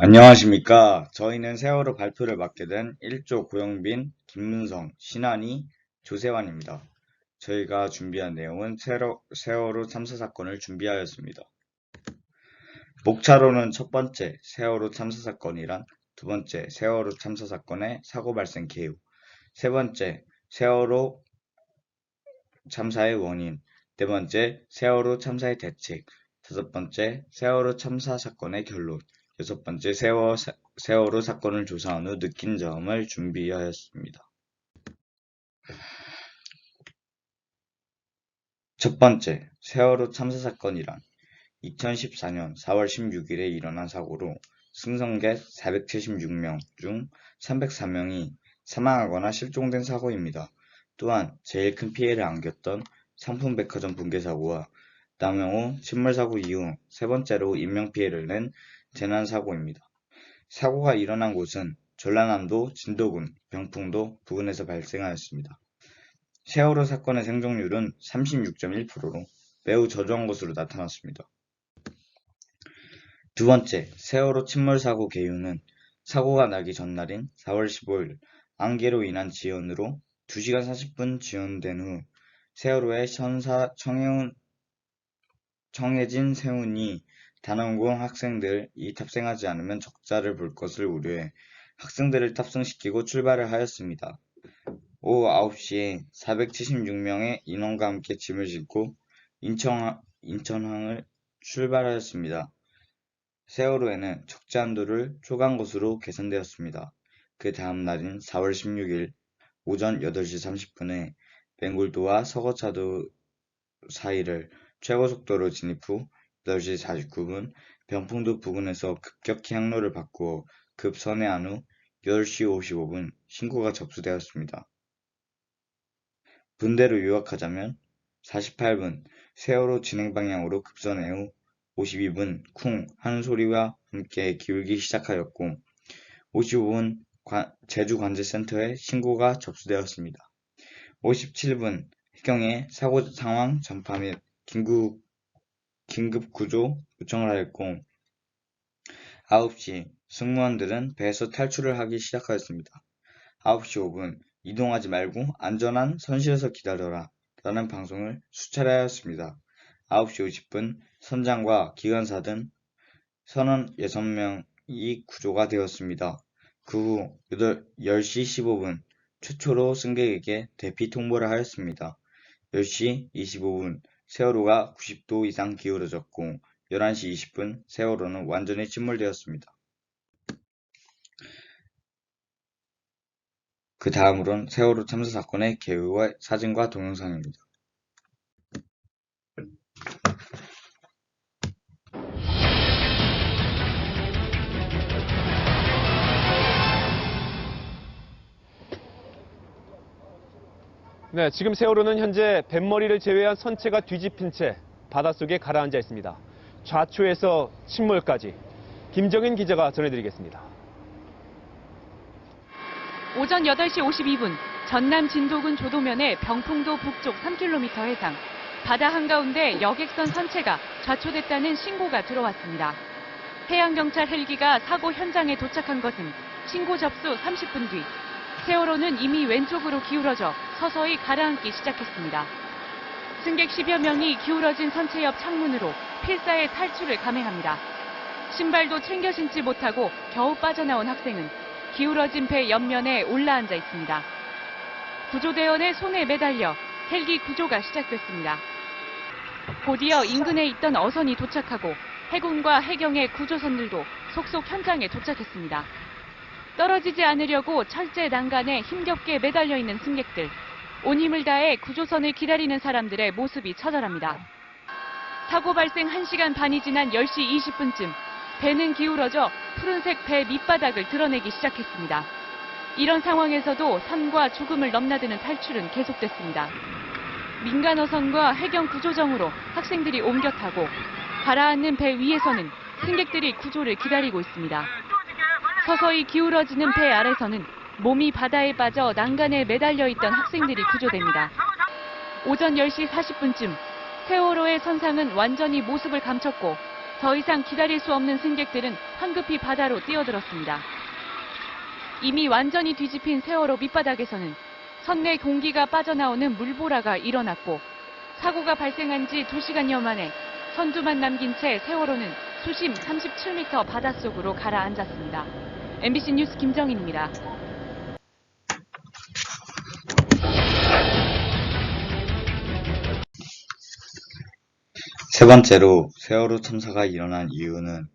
안녕하십니까. 저희는 세월호 발표를 맡게 된 1조 고영빈, 김문성, 신한이, 조세환입니다. 저희가 준비한 내용은 세월호 참사 사건을 준비하였습니다. 목차로는 첫 번째, 세월호 참사 사건이란 두 번째, 세월호 참사 사건의 사고 발생 계유, 세 번째, 세월호 참사의 원인, 네 번째, 세월호 참사의 대책, 다섯 번째, 세월호 참사 사건의 결론, 여섯 번째, 세월, 세월호 사건을 조사한 후 느낀 점을 준비하였습니다. 첫 번째, 세월호 참사 사건이란 2014년 4월 16일에 일어난 사고로 승선객 476명 중 304명이 사망하거나 실종된 사고입니다. 또한 제일 큰 피해를 안겼던 상품백화점 붕괴 사고와 남영호 침몰 사고 이후 세 번째로 인명피해를 낸 재난 사고입니다. 사고가 일어난 곳은 전라남도 진도군 병풍도 부근에서 발생하였습니다. 세월호 사건의 생존율은 36.1%로 매우 저조한 것으로 나타났습니다. 두 번째, 세월호 침몰 사고 계유는 사고가 나기 전날인 4월 15일 안개로 인한 지연으로 2시간 40분 지연된 후 세월호의 천사 청해운, 청해진 세운이 단원공 학생들이 탑승하지 않으면 적자를 볼 것을 우려해 학생들을 탑승시키고 출발을 하였습니다. 오후 9시에 476명의 인원과 함께 짐을 싣고 인천, 인천항을 출발하였습니다. 세월호에는 적재 한도를 초과한 것으로 계산되었습니다. 그 다음 날인 4월 16일 오전 8시 30분에 뱅골도와 서거차도 사이를 최고 속도로 진입 후 8시 49분 병풍도 부근에서 급격히 항로를 바꾸어 급선회한 후 10시 55분 신고가 접수되었습니다. 분대로 요약하자면 48분 세월호 진행 방향으로 급선회 후 52분 쿵 하는 소리와 함께 기울기 시작하였고 55분 제주관제센터에 신고가 접수되었습니다. 57분 해경에 사고 상황 전파 및 긴급, 긴급 구조 요청을 하였고 9시 승무원들은 배에서 탈출을 하기 시작하였습니다. 9시 5분 이동하지 말고 안전한 선실에서 기다려라 라는 방송을 수차례 하였습니다. 9시 50분 선장과 기관사 등 선원 6명이 구조가 되었습니다. 그 후 10시 15분 최초로 승객에게 대피 통보를 하였습니다. 10시 25분 세월호가 90도 이상 기울어졌고 11시 20분 세월호는 완전히 침몰되었습니다. 그 다음으론 세월호 참사 사건의 개요와 사진과 동영상입니다. 네, 지금 세월호는 현재 뱃머리를 제외한 선체가 뒤집힌 채 바닷속에 가라앉아 있습니다. 좌초에서 침몰까지 김정인 기자가 전해드리겠습니다. 오전 8시 52분 전남 진도군 조도면의 병풍도 북쪽 3km 해상 바다 한가운데 여객선 선체가 좌초됐다는 신고가 들어왔습니다. 해양경찰 헬기가 사고 현장에 도착한 것은 신고 접수 30분 뒤 세월호는 이미 왼쪽으로 기울어져 서서히 가라앉기 시작했습니다. 승객 10여 명이 기울어진 선체 옆 창문으로 필사의 탈출을 감행합니다. 신발도 챙겨 신지 못하고 겨우 빠져나온 학생은 기울어진 배 옆면에 올라앉아 있습니다. 구조대원의 손에 매달려 헬기 구조가 시작됐습니다. 곧이어 인근에 있던 어선이 도착하고 해군과 해경의 구조선들도 속속 현장에 도착했습니다. 떨어지지 않으려고 철제 난간에 힘겹게 매달려 있는 승객들, 온 힘을 다해 구조선을 기다리는 사람들의 모습이 처절합니다. 사고 발생 1시간 반이 지난 10시 20분쯤 배는 기울어져 푸른색 배 밑바닥을 드러내기 시작했습니다. 이런 상황에서도 삶과 죽음을 넘나드는 탈출은 계속됐습니다. 민간 어선과 해경 구조정으로 학생들이 옮겨 타고 가라앉는 배 위에서는 승객들이 구조를 기다리고 있습니다. 서서히 기울어지는 배 아래서는 몸이 바다에 빠져 난간에 매달려 있던 학생들이 구조됩니다. 오전 10시 40분쯤 세월호의 선상은 완전히 모습을 감췄고 더 이상 기다릴 수 없는 승객들은 황급히 바다로 뛰어들었습니다. 이미 완전히 뒤집힌 세월호 밑바닥에서는 선내 공기가 빠져나오는 물보라가 일어났고 사고가 발생한 지 2시간여 만에 선두만 남긴 채 세월호는 수심 37m 바닷속으로 가라앉았습니다. MBC 뉴스 김정인입니다. 세 번째로 세월호 참사가 일어난 이유는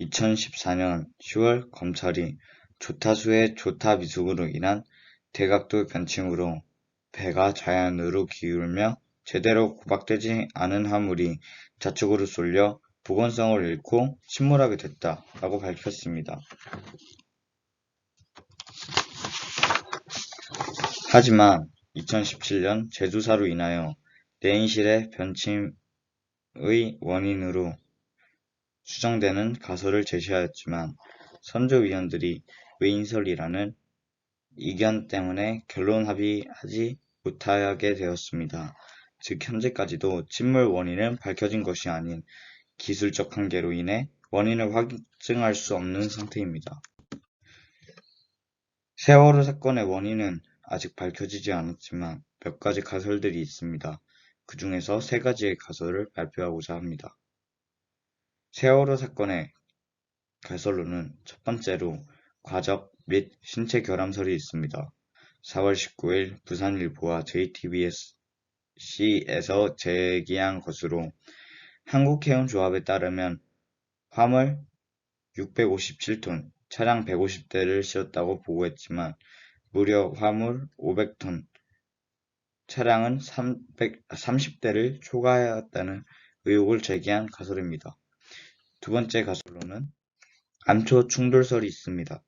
2014년 10월 검찰이 조타수의 조타 미숙으로 인한 대각도 변침으로 배가 좌연으로 기울며 제대로 고박되지 않은 화물이 좌측으로 쏠려 보건성을 잃고 침몰하게 됐다라고 밝혔습니다. 하지만 2017년 제주사로 인하여 내인실의 변침 의 원인으로 추정되는 가설을 제시하였지만 선조위원들이 외인설이라는 이견 때문에 결론 합의하지 못하게 되었습니다. 즉 현재까지도 침몰 원인은 밝혀진 것이 아닌 기술적 한계로 인해 원인을 확증할 수 없는 상태입니다. 세월호 사건의 원인은 아직 밝혀지지 않았지만 몇 가지 가설들이 있습니다. 그 중에서 세 가지의 가설을 발표하고자 합니다. 세월호 사건의 가설로는 첫 번째로 과적 및 신체 결함설이 있습니다. 4월 19일 부산일보와 JTBC에서 제기한 것으로 한국해운조합에 따르면 화물 657톤, 차량 150대를 실었다고 보고했지만 무려 화물 500톤, 차량은 300, 30대를 초과하였다는 의혹을 제기한 가설입니다. 두 번째 가설로는 암초 충돌설이 있습니다.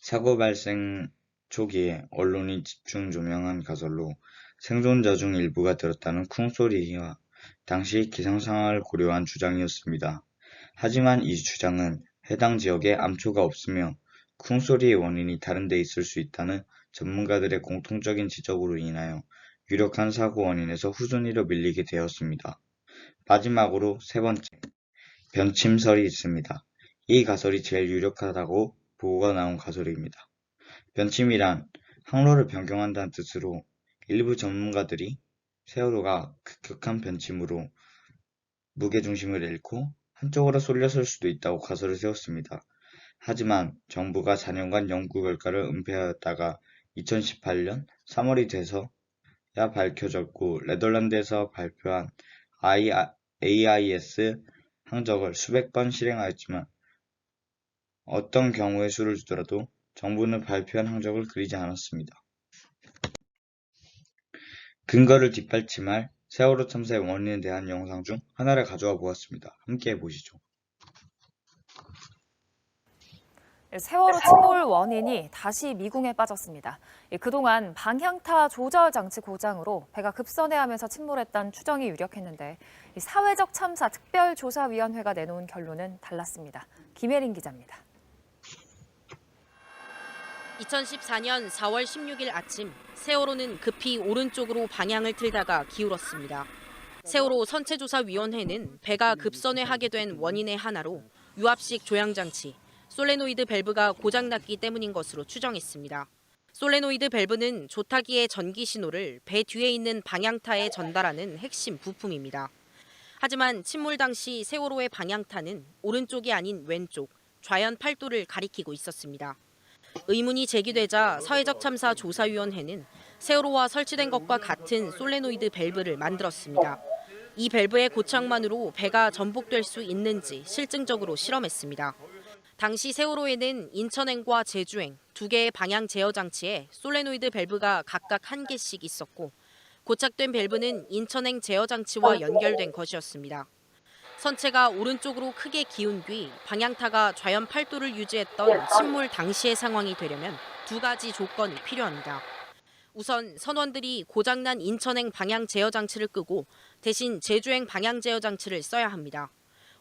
사고 발생 초기에 언론이 집중 조명한 가설로 생존자 중 일부가 들었다는 쿵소리와 당시 기상 상황을 고려한 주장이었습니다. 하지만 이 주장은 해당 지역에 암초가 없으며 쿵소리의 원인이 다른 데 있을 수 있다는 전문가들의 공통적인 지적으로 인하여 유력한 사고 원인에서 후순위로 밀리게 되었습니다. 마지막으로 세 번째, 변침설이 있습니다. 이 가설이 제일 유력하다고 보고가 나온 가설입니다. 변침이란 항로를 변경한다는 뜻으로 일부 전문가들이 세월호가 급격한 변침으로 무게중심을 잃고 한쪽으로 쏠렸을 수도 있다고 가설을 세웠습니다. 하지만 정부가 4년간 연구 결과를 은폐하였다가 2018년 3월이 돼서야 밝혀졌고 네덜란드에서 발표한 AIS 항적을 수백 번 실행하였지만 어떤 경우의 수를 두더라도 정부는 발표한 항적을 그리지 않았습니다. 근거를 뒷받침할 세월호 참사의 원인에 대한 영상 중 하나를 가져와 보았습니다. 함께 보시죠. 세월호 침몰 원인이 다시 미궁에 빠졌습니다. 그동안 방향타 조절 장치 고장으로 배가 급선회하면서 침몰했다는 추정이 유력했는데 사회적 참사 특별조사위원회가 내놓은 결론은 달랐습니다. 김혜린 기자입니다. 2014년 4월 16일 아침 세월호는 급히 오른쪽으로 방향을 틀다가 기울었습니다. 세월호 선체조사위원회는 배가 급선회하게 된 원인의 하나로 유압식 조향장치, 솔레노이드 밸브가 고장났기 때문인 것으로 추정했습니다. 솔레노이드 밸브는 조타기의 전기 신호를 배 뒤에 있는 방향타에 전달하는 핵심 부품입니다. 하지만 침몰 당시 세월호의 방향타는 오른쪽이 아닌 왼쪽, 좌연 8도를 가리키고 있었습니다. 의문이 제기되자 사회적 참사 조사위원회는 세월호와 설치된 것과 같은 솔레노이드 밸브를 만들었습니다. 이 밸브의 고착만으로 배가 전복될 수 있는지 실증적으로 실험했습니다. 당시 세월호에는 인천행과 제주행 두 개의 방향 제어 장치에 솔레노이드 밸브가 각각 한 개씩 있었고 고착된 밸브는 인천행 제어 장치와 연결된 것이었습니다. 선체가 오른쪽으로 크게 기운 뒤 방향타가 좌연 8도를 유지했던 침몰 당시의 상황이 되려면 두 가지 조건이 필요합니다. 우선 선원들이 고장난 인천행 방향 제어 장치를 끄고 대신 제주행 방향 제어 장치를 써야 합니다.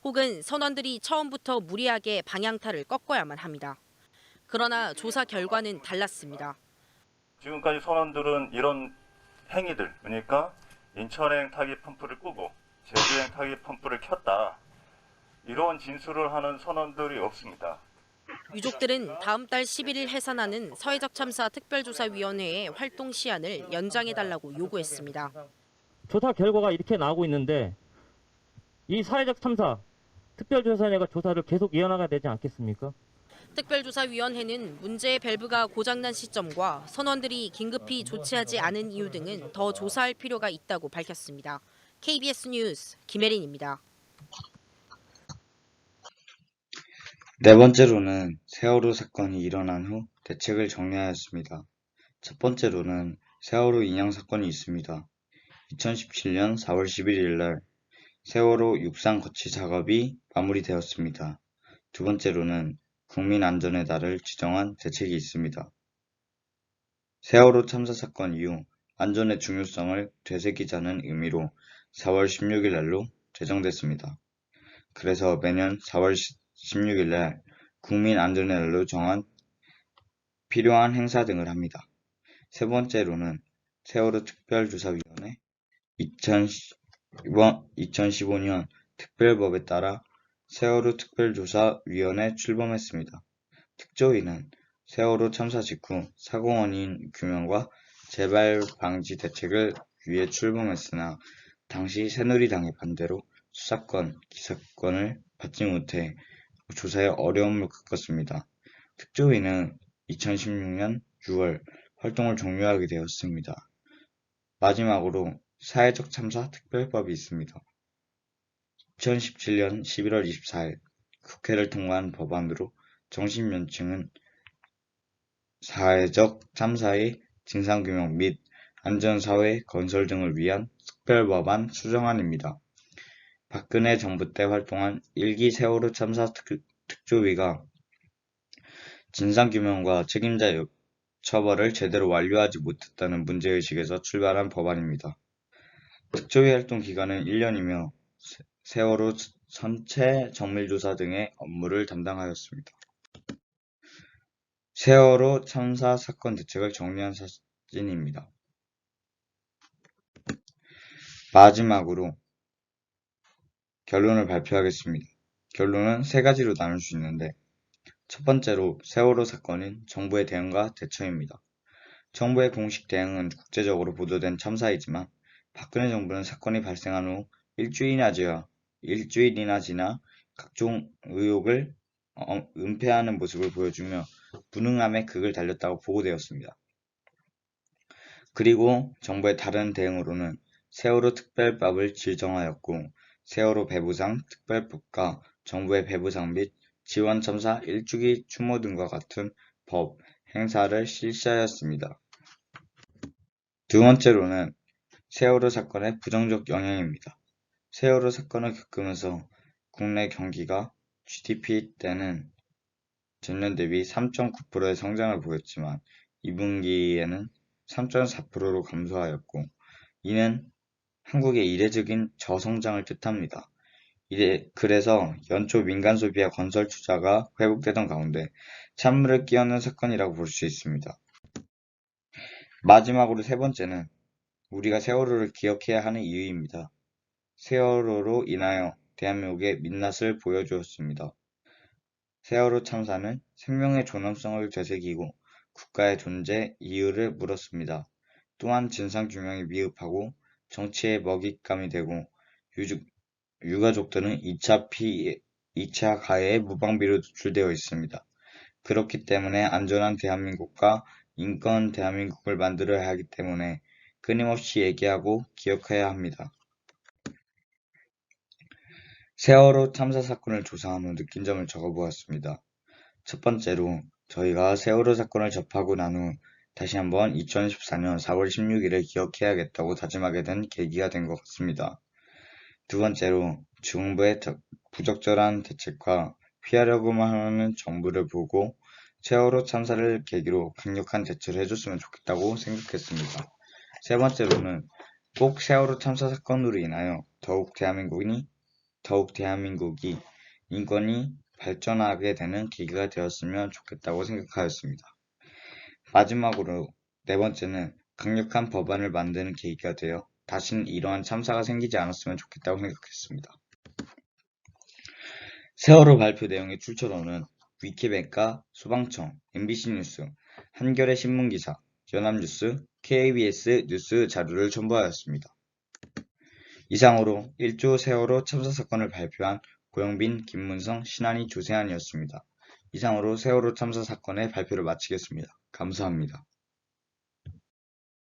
혹은 선원들이 처음부터 무리하게 방향타를 꺾어야만 합니다. 그러나 조사 결과는 달랐습니다. 지금까지 선원들은 이런 행위들, 그러니까 인천행 타기 펌프를 끄고 제주행 타기 펌프를 켰다. 이런 진술을 하는 선원들이 없습니다. 유족들은 다음 달 11일 해산하는 서해적 참사 특별조사위원회의 활동 시한을 연장해달라고 요구했습니다. 조사 결과가 이렇게 나오고 있는데 이 사회적 참사 특별조사회가 조사를 계속 이어나가야 되지 않겠습니까? 특별조사위원회는 문제의 밸브가 고장난 시점과 선원들이 긴급히 조치하지 않은 이유 등은 더 조사할 필요가 있다고 밝혔습니다. KBS 뉴스 김혜린입니다. 네 번째로는 세월호 사건이 일어난 후 대책을 정리하였습니다. 첫 번째로는 세월호 인양 사건이 있습니다. 2017년 4월 11일 날 세월호 육상 거치 작업이 마무리되었습니다. 두 번째로는 국민 안전의 날을 지정한 대책이 있습니다. 세월호 참사 사건 이후 안전의 중요성을 되새기자는 의미로 4월 16일 날로 제정됐습니다. 그래서 매년 4월 16일 날 국민 안전의 날로 정한 필요한 행사 등을 합니다. 세 번째로는 세월호 특별조사위원회 2015년 특별법에 따라 세월호 특별조사위원회 출범했습니다. 특조위는 세월호 참사 직후 사고 원인 규명과 재발 방지 대책을 위해 출범했으나 당시 새누리당의 반대로 수사권, 기사권을 받지 못해 조사에 어려움을 겪었습니다. 특조위는 2016년 6월 활동을 종료하게 되었습니다. 마지막으로 사회적 참사 특별법이 있습니다. 2017년 11월 24일 국회를 통과한 법안으로 정신면증은 사회적 참사의 진상규명 및 안전사회 건설 등을 위한 특별법안 수정안입니다. 박근혜 정부 때 활동한 일기 세월호 참사 특, 특조위가 진상규명과 책임자 여- 처벌을 제대로 완료하지 못했다는 문제의식에서 출발한 법안입니다. 특조위 활동 기간은 1년이며 세월호 선체 정밀조사 등의 업무를 담당하였습니다. 세월호 참사 사건 대책을 정리한 사진입니다. 마지막으로 결론을 발표하겠습니다. 결론은 세 가지로 나눌 수 있는데 첫 번째로 세월호 사건은 정부의 대응과 대처입니다. 정부의 공식 대응은 국제적으로 보도된 참사이지만 박근혜 정부는 사건이 발생한 후 일주일이나 지나, 일주일이나 지나 각종 의혹을 어, 은폐하는 모습을 보여주며 무능함의 극을 달렸다고 보고되었습니다. 그리고 정부의 다른 대응으로는 세월호 특별법을 지정하였고 세월호 배부상 특별법과 정부의 배부상 및 지원 참사 일주기 추모 등과 같은 법, 행사를 실시하였습니다. 두 번째로는 세월호 사건의 부정적 영향입니다. 세월호 사건을 겪으면서 국내 경기가 GDP 때는 전년 대비 3.9%의 성장을 보였지만 2분기에는 3.4%로 감소하였고 이는 한국의 이례적인 저성장을 뜻합니다. 이래, 그래서 연초 민간 소비와 건설 투자가 회복되던 가운데 찬물을 끼얹는 사건이라고 볼 수 있습니다. 마지막으로 세 번째는 우리가 세월호를 기억해야 하는 이유입니다. 세월호로 인하여 대한민국의 민낯을 보여주었습니다. 세월호 참사는 생명의 존엄성을 되새기고 국가의 존재 이유를 물었습니다. 또한 진상규명이 미흡하고 정치의 먹잇감이 되고 유족, 유가족들은 2차 피해, 2차 가해에 무방비로 노출되어 있습니다. 그렇기 때문에 안전한 대한민국과 인권 대한민국을 만들어야 하기 때문에 끊임없이 얘기하고 기억해야 합니다. 세월호 참사 사건을 조사한 후 느낀 점을 적어보았습니다. 첫 번째로 저희가 세월호 사건을 접하고 난 후 다시 한번 2014년 4월 16일을 기억해야겠다고 다짐하게 된 계기가 된 것 같습니다. 두 번째로 중부의 부적절한 대책과 피하려고만 하는 정부를 보고 세월호 참사를 계기로 강력한 대처를 해줬으면 좋겠다고 생각했습니다. 세 번째로는 꼭 세월호 참사 사건으로 인하여 더욱 대한민국이 더욱 대한민국이 인권이 발전하게 되는 계기가 되었으면 좋겠다고 생각하였습니다. 마지막으로 네 번째는 강력한 법안을 만드는 계기가 되어 다시는 이러한 참사가 생기지 않았으면 좋겠다고 생각했습니다. 세월호 발표 내용의 출처로는 위키백과 소방청, MBC 뉴스, 한겨레 신문기사, 연합뉴스, KBS 뉴스 자료를 첨부하였습니다. 이상으로 1조 세월호 참사 사건을 발표한 고영빈, 김문성, 신한이 조세환이었습니다. 이상으로 세월호 참사 사건의 발표를 마치겠습니다. 감사합니다.